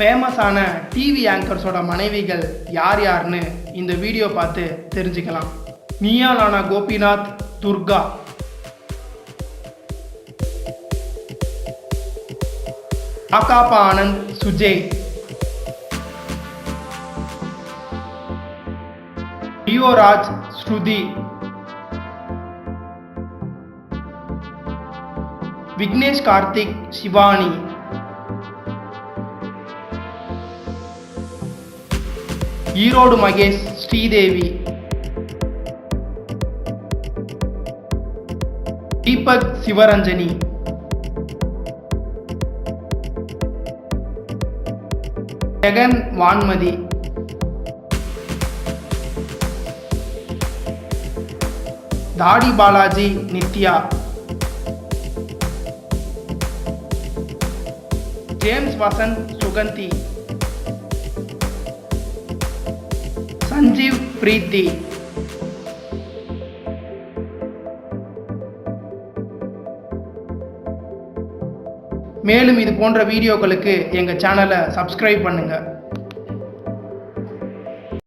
ஃபேமஸான டிவி ஆங்கர்ஸோட மனைவிகள் யார் யாருன்னு இந்த வீடியோ பார்த்து தெரிஞ்சுக்கலாம். மியாலானா கோபிநாத் துர்கா. ஆகாப்பா ஆனந்த் சுஜய். ரியோராஜ் ஸ்ருதி. விக்னேஷ் கார்த்திக் சிவானி. ஈரோடு மகேஷ் ஸ்ரீதேவி. தீபக் சிவரஞ்சனி. ஜெகன் வான்மதி. தாடி பாலாஜி நித்யா. ஜேம்ஸ் வசந்த் சுகந்தி. சஞ்சீவ் பிரீத்தி. மேலும் இது போன்ற வீடியோக்களுக்கு எங்கள் சேனலை சப்ஸ்கிரைப் பண்ணுங்கள்